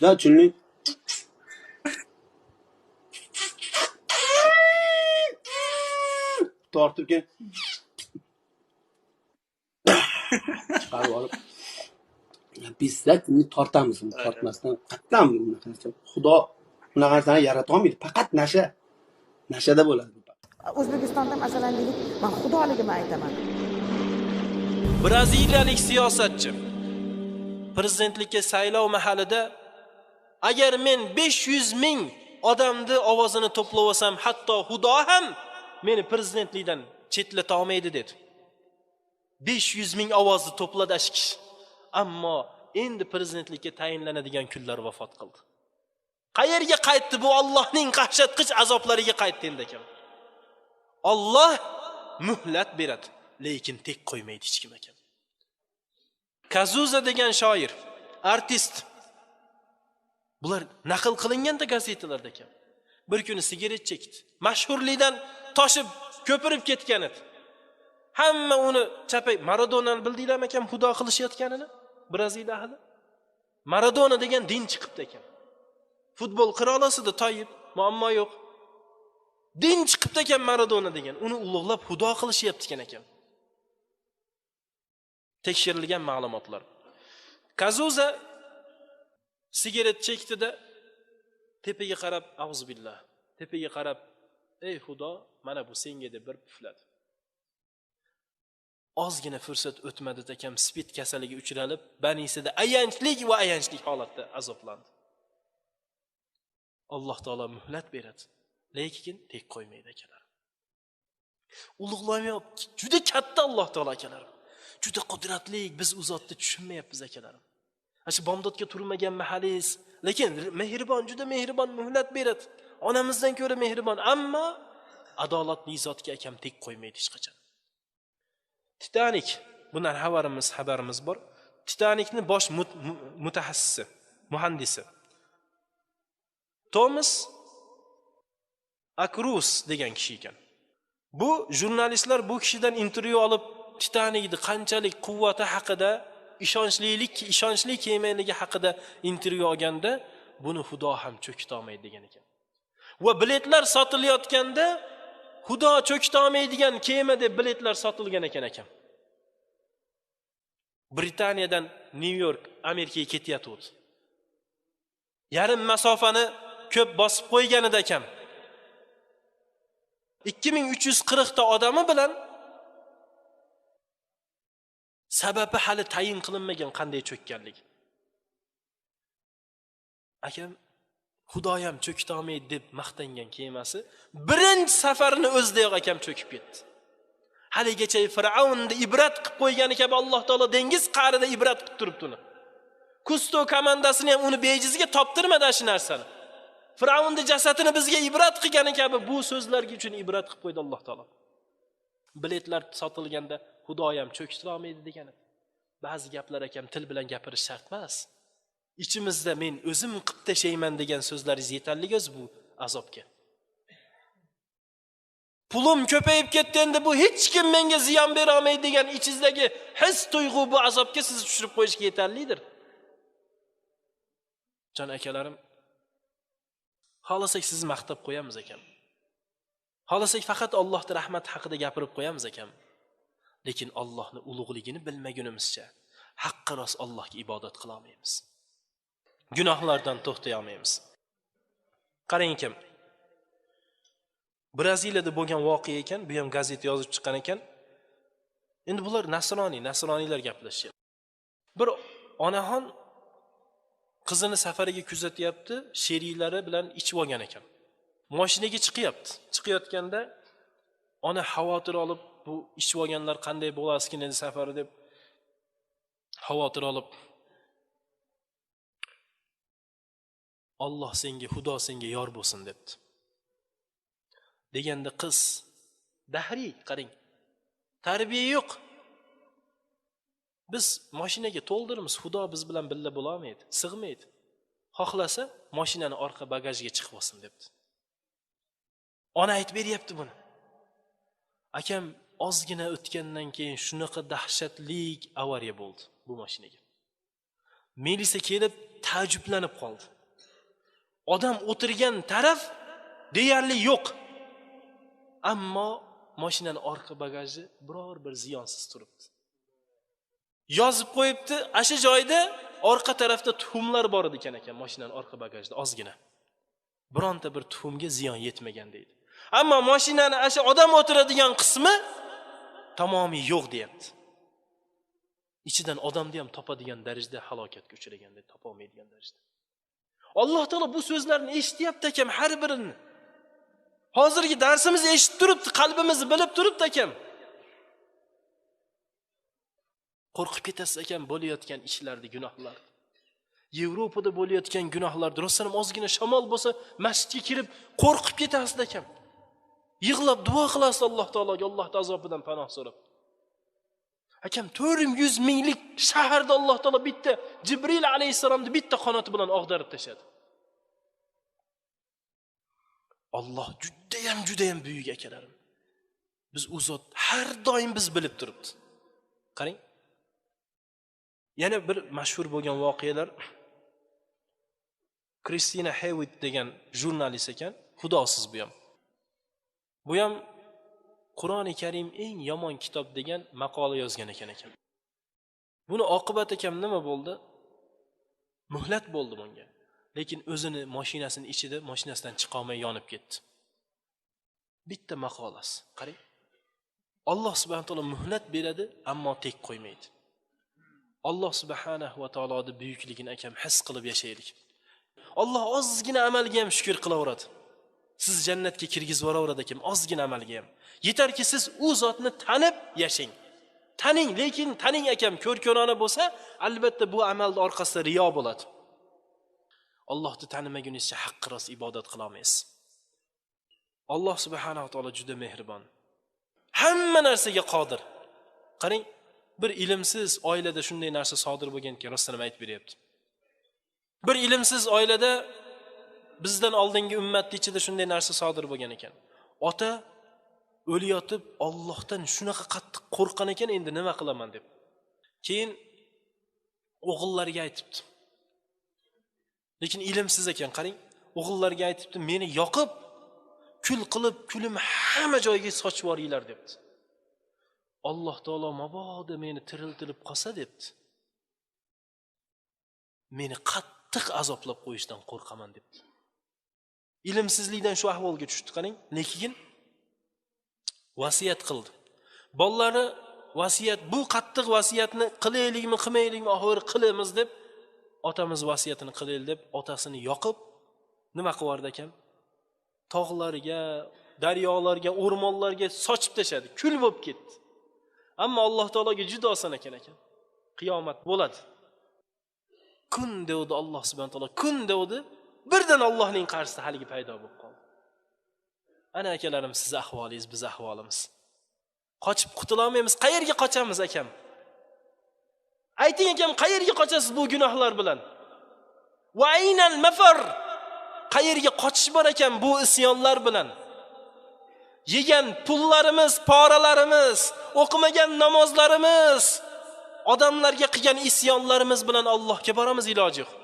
juda chunli tortib keyin chiqarib olib bizda tortamiz uni tortmasdan bunaqacha xudo bunaqa narsani yarata olmaydi faqat nasha nashada bo'ladi o'zbekistonda masalan deylik man xudoligimni aytaman. Braziliyalik siyosatchi prezidentlikka saylov mahalida agar men 500 ming odamni ovozini to'plab olsam hatto xudo ham meni prezidentlikdan chetlata olmaydi dedi. 500 ming ovozni to'pladi kishi. Ammo endi prezidentlikka tayinlanadigan kunlar vafot qildi. Qayerga qaytdi bu ollohning qahshatqich azoblariga qaytdi endi akam? Olloh muhlat beradi lekin tek qo'ymaydi hech kim ekan kazuza degan shoir artist bular naql qilinganda gazetalarda ekan. Bir kuni sigaret chekdi. Mashhurlikdan toshib ko'pirib ketgan edi. Hamma uni chapay maradonani bildinglarmi ekan xudo qilishayotganini? Braziliya ahli? Maradona degan din chiqibdi ekan futbol qila olasizda toyib muammo yo'q. Din chiqibdi ekan maradona degan. Uni ulug'lab xudo qilishyapti ekan ekan tekshirilgan ma'lumotlar. Kazuza sigaret chekdida tepaga qarab billah tepaga qarab ey xudo mana bu senga deb bir pufladi. Ozgina fursat o'tmadi ekan spid kasaliga uchralib banisida ayanchlik va ayanchlik holatda azoblandi. Alloh taolo muhlat beradi lekin tek qo'ymaydi akalar. Ulug'lamayapti juda katta alloh taolo akalarim juda qudratli biz u zotni tushunmayapmiz akalarim shu bomdodga turmagan mahalingiz lekin mehribon juda mehribon muhlat beradi onamizdan ko'ra mehribon. Ammo adolatli zotga akam tek qo'ymaydi hech qachon. Titanik bundan xabarimiz xabarimiz bor. Titanikni bosh mutaxassisi muhandisi. Tomas akrus degan kishi ekan. Bu jurnalistlar bu kishidan intervyu olib titanikni qanchalik quvvati haqida ishonchlilik ishonchli kelmayligi haqida intervyu olganda buni xudo ham cho'kitolmaydi degan ekan. Va biletlar sotilayotganda xudo cho'kitolmaydigan kema deb biletlar sotilgan ekan ekan britaniyadan nyu york amerikaga ketyotgandi yarim masofani ko'p bosib qo'ygan edi akam. ikki ming uch yuz qirqta odami bilan sababi hali tayin qilinmagan qanday cho'kkanligi akam xudoyam cho'kitolmaydi deb maqtangan kemasi birinchi safarini o'zidayoq akam cho'kib ketdi. Haligacha fir'avnni ibrat qilib qo'ygani kabi alloh taolo dengiz qa'rida ibrat qilib turibdi uni. Kusto komandasini ham uni bejizga toptirmadi shu narsani. Fir'avnni jasadini bizga ibrat qilgani kabi bu so'zlarga uchun ibrat qilib qo'ydi alloh taolo. Biletlar sotilganda xudoyam cho'ktirolmaydi degani. Ba'zi gaplar akam til bilan gapirish shart emas. Ichimizda men o'zim qilib tashlayman degan so'zlaringiz yetarli o'zi bu azobga. Pulim ko'payib ketdi endi bu hech kim menga ziyon berolmaydi degan ichingizdagi his tuyg'u bu azobga sizni tushirib qo'yishga yetarlidir. Jon akalarim xohlasak sizni maqtab qo'yamiz ekan xohlasak faqat allohni rahmati haqida gapirib qo'yamiz ekan lekin ollohni ulug'ligini bilmagunimizcha haqqi rost allohga ibodat qilolmaymiz gunohlardan to'xtay olmaymiz. Qarang kim braziliyada bo'lgan voqea ekan bu ham gazeta yozib chiqqan ekan. Endi bular nasroniy nasroniylar gaplashyapti bir onaxon qizini safariga kuzatyapti sheriklari bilan ichib olgan ekan. Moshinaga chiqyapti. Chiqayotganda ona xavotir olib bu ichib olganlar qanday bo'larsikin endi safari deb xavotir olib olloh senga xudo senga yor bo'lsin debdi. Deganda qiz dahriy qarang tarbiya yo'q. Biz moshinaga to'ldiramiz xudo biz bilan birga bo'lolmaydi sig'maydi. Xohlasa moshinani orqa bagajga chiqib olsin debdi. Ona aytib beryapti buni. Akam ozgina o'tgandan keyin shunaqa dahshatli avariya bo'ldi bu mashinaga. Melisa kelib taajjublanib qoldi. Odam o'tirgan taraf deyarli yo'q. Ammo moshinani orqa bagaji biror bir ziyonsiz turibdi. Yozib qo'yibdi ana shu joyda orqa tarafda tuxumlar bor edi ekan ekan moshinani orqa bagajida ozgina. Bironta bir tuxumga ziyon yetmagan deydi. Ammo mashinani ana shu odam o'tiradigan qismi tamomiy yo'q deyapti. Ichidan odamni ham topadigan darajada halokatga uchragan topolmaydigan darajada. Alloh taolo bu so'zlarni eshityapti akam har birini. Hozirgi darsimizni eshitib turibdi qalbimizni bilib turibdi akam. Qo'rqib ketasiz akam bo'layotgan ishlarni gunohlar yevropada bo'layotgan gunohlarni rostdan ham ozgina shamol bo'lsa masjidga kirib qo'rqib ketasiz akam. Yig'lab duo qilasiz alloh taologa allohni azobidan panoh so'rab. Akam to'rt yuz minglik shaharda alloh taolo bitta jibril alayhissalomni bitta qanoti bilan og'darib tashladi. Olloh judayam judayam buyuk akalarim. Biz u zot har doim biz bilib turibdi. Qarang. Yana bir mashhur bo'lgan voqealar. Kristina hevit degan jurnalist ekan. Xudosiz bu ham bu ham qur'oni karim eng yomon kitob degan maqola yozgan ekan ekan. Buni oqibati kam nima bo'ldi? Muhlat bo'ldi bunga. Lekin o'zini moshinasini ichida mashinasidan chiqolmay yonib ketdi. Bitta maqolasi. Qarang. Alloh subhana taolo muhlat beradi ammo tek qo'ymaydi. Alloh subhanahu va taoloni buyukligini akam his qilib yashaylik. Olloh ozgina amalga ham shukur qilaveradi. Siz jannatga kirgizib yuboraveradi akam ozgina amalga ham. Yetarki siz u zotni tanib yashang. Taning lekin taning akam ko'rkonona bo'lsa albatta bu amalni orqasida riyo bo'ladi. Ollohni tanimagunizcha haqqi rost ibodat qilolmaysiz alloh subhanava taolo juda mehribon. Hamma narsaga qodir. Qarang bir ilmsiz oilada shunday narsa sodir bo'lgan ekan rostdan ham aytib beryapti. Bir ilmsiz oilada bizdan oldingi ummatni ichida shunday narsa sodir bo'lgan ekan. Ota o'layotib ollohdan shunaqa qattiq qo'rqqan ekan endi nima qilaman deb. Keyin o'g'illariga aytibdi. Lekin ilmsiz ekan qarang. O'g'illariga aytibdi meni yoqib kul qilib kulimni hamma joyga sochib yuboringlar debdi. Alloh taolo mabodo meni tiriltirib qolsa debdi. Meni qattiq azoblab qo'yishdan qo'rqaman debdi. Ilmsizlikdan shu ahvolga tushdi. Qarang keyin? Vasiyat qildi. Bolalari vasiyat bu qattiq vasiyatni qilaylikmi qilmaylikmi oxiri qilamiz deb otamiz vasiyatini qilaylik deb otasini yoqib nima qilib yubordi ekan tog'larga daryolarga o'rmonlarga sochib tashladi. Kul bo'lib ketdi. Ammo alloh taologa juda oson ekan ekan qiyomat bo'ladi. Kun devdi alloh subhana taolo. Kun devdi. Birdan allohning qarshisida haligi paydo bo'lib qoldi. Ana akalarim sizni ahvolingiz bizni ahvolimiz. Qochib qutulolmaymiz. Qayerga qochamiz akam? Ayting akam qayerga qochasiz bu gunohlar bilan? Va aynal mafar? Qayerga qochish bor ekan bu isyonlar bilan? Yegan pullarimiz poralarimiz o'qimagan namozlarimiz odamlarga qilgan isyonlarimiz bilan allohga boramiz iloji yo'q.